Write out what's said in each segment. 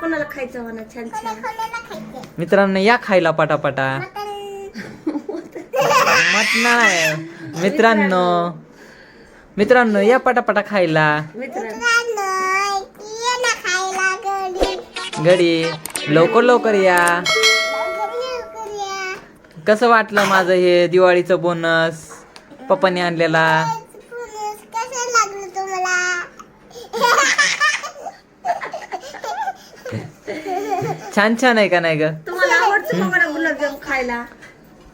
कोणाला खायचं म्हणा छान छान. मित्रांनो या खायला पटापटा. मटण आहे मित्रांनो मित्रांनो या पटापटा खायला. मित्रांनो घडी लवकर लवकर या. कसं वाटलं माझं हे दिवाळीचं बोनस पप्पाने आणलेला कसं लागलं तुम्हाला छान छान आहे का नाही ग? तुम्हाला आवडतं का मला गुलाबजाम खायला?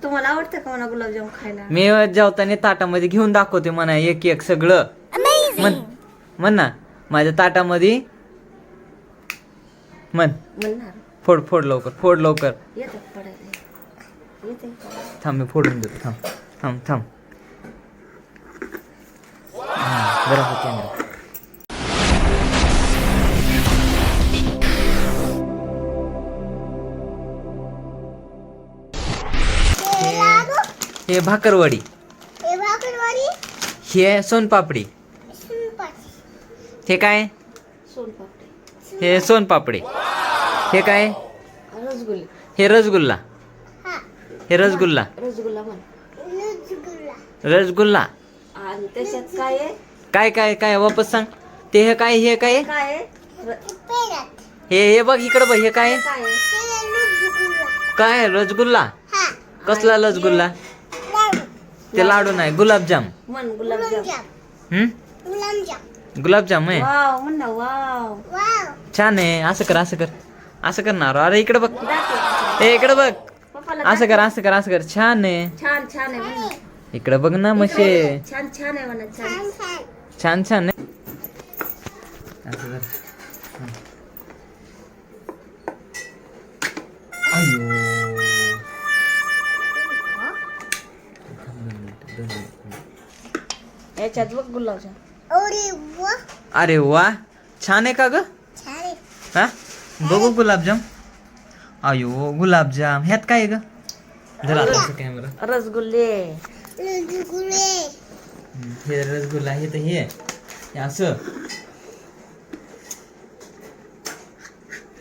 तुम्हाला आवडतं का मला गुलाबजाम खायला? मी जेवताना ताटामध्ये घेऊन दाखवते म्हणा एक एक सगळं. म्हण म्हण ना माझ्या ताटामध्ये. म्हण. म्हणणार. फोड फोड लवकर फोड लवकर. येतं पडायला? येते थांब मी फोडून देतो. थांब थांब थांब. हा, जरा हो हे भाकरवडी. हे भाकरवाडी? हे सोनपापडी. हे काय? सोनपापडी. हे सोनपापडी. हे काय? रसगुल्ले. हे रसगुल्ला. हा. हे रसगुल्ला. रसगुल्ला काय आहे? काय काय काय वापस सांग. ते हे काय हे काय? हे हे बघ इकडं बघ हे काय? काय हे रसगुल्ला. काय रसगुल्ला? हा. कसला रसगुल्ला? ते लाडू नाही गुलाबजाम. म्हण गुलाबजाम. हम्म आहे? वाव म्हण ना वाव. वाव. छान आहे असं कर असं कर. असं कर ना अरे इकडे बघ. ए इकडे बघ. पप्पाला असं कर असं कर असं कर. छान आहे. छान छान आहे म्हण. ना. इकडे बघ ना. मशे छान छान आहे म्हणा छान. छान छान. छान छान आहे. असं कर. याच्यात बघ गुलाबजाम अरे वा अरे वा छान आहे का ग? हा? बघू गुलाबजाम अयो गुलाबजाम ह्यात काय आहे ग? जरा कॅमेरा रसगुल्ले। रसगुल्ले। हे रसगुल्ला हे तर हे. हे असं.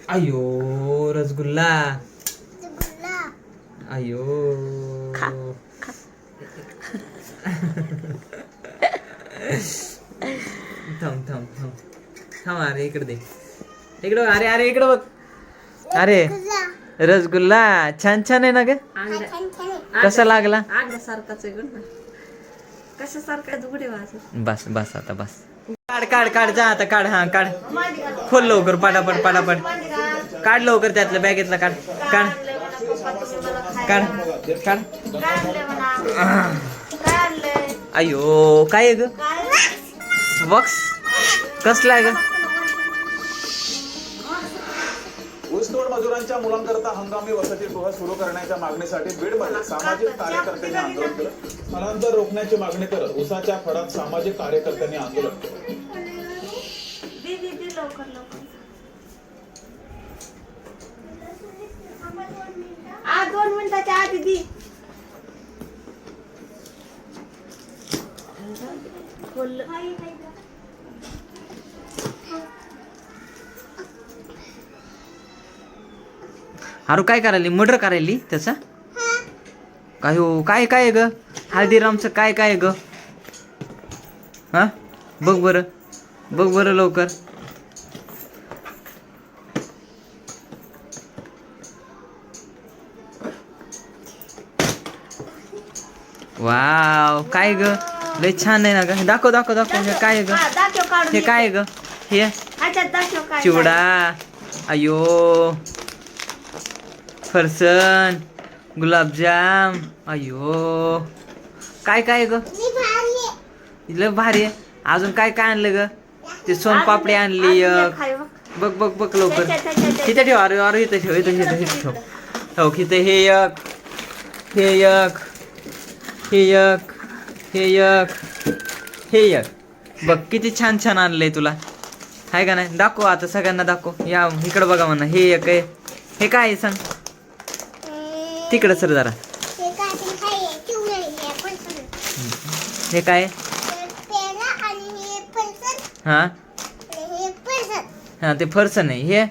अयो रसगुल्ला. रसगुल्ला। अयो खा, खा. थांब थांब थांब. थांब अरे इकडे दे. इकडे बघ, अरे अरे इकडे बघ. अरे रसगुल्ला रसगुल्ला छान छान आहे ना ग? कसा लागला? बस बस आता बस. काढ काढ काढ जा आता काढ हा काढ. खोल लवकर पटापट पटापट. काढ लवकर त्यातलं बॅगेतला काढ. काढ. काढ काढ. अयो काय आहे ग? बॉक्स? कसला आहे ग? ऊसतोड मजुरांच्या मुलांकरता हंगामी वसतिगृह सुरू करण्याच्या मागणीसाठी बीडमध्ये सामाजिक कार्यकर्त्यांनी आंदोलन केलं. स्थलांतर रोखण्याची मागणी करत ऊसाच्या फडात सामाजिक कार्यकर्त्यांनी आंदोलन केलं. आ दोन मिनिटाच्या आधी दी. अरे काय करायली? मर्डर करायली त्याचा? काय हो काय काय ग? हल्दीरामचं काय काय ग? हा? बघ बरं. बघ बरं लवकर. वाव काय ग? लय छान आहे ना ग. दाखव दाखव दाखव. हे काय आहे ग? हा, काय आहे ग? हे? चिवडा. अयो. फरसन गुलाबजाम अयो काय काय आहे ग आहे. लय भारी आहे. अजून काय काय आणलं ग? ते सोनपापडी आणली बघ. बघ बघ लवकर. इथे ठेव अरे अरे इथे ठेव इथे इथे इथे ठेव. हो इथे हे एक हे एक हे एक हे एक हे एक. बघ किती छान छान आणलंय तुला. हाय का नाही? दाखव आता सगळ्यांना दाखव. या इकडं बघा म्हणा. हे एक आहे. हे काय आहे सांग? तिकडं सर जरा. हे काय हे हे हा हे? हा ते फरसन आहे. हे?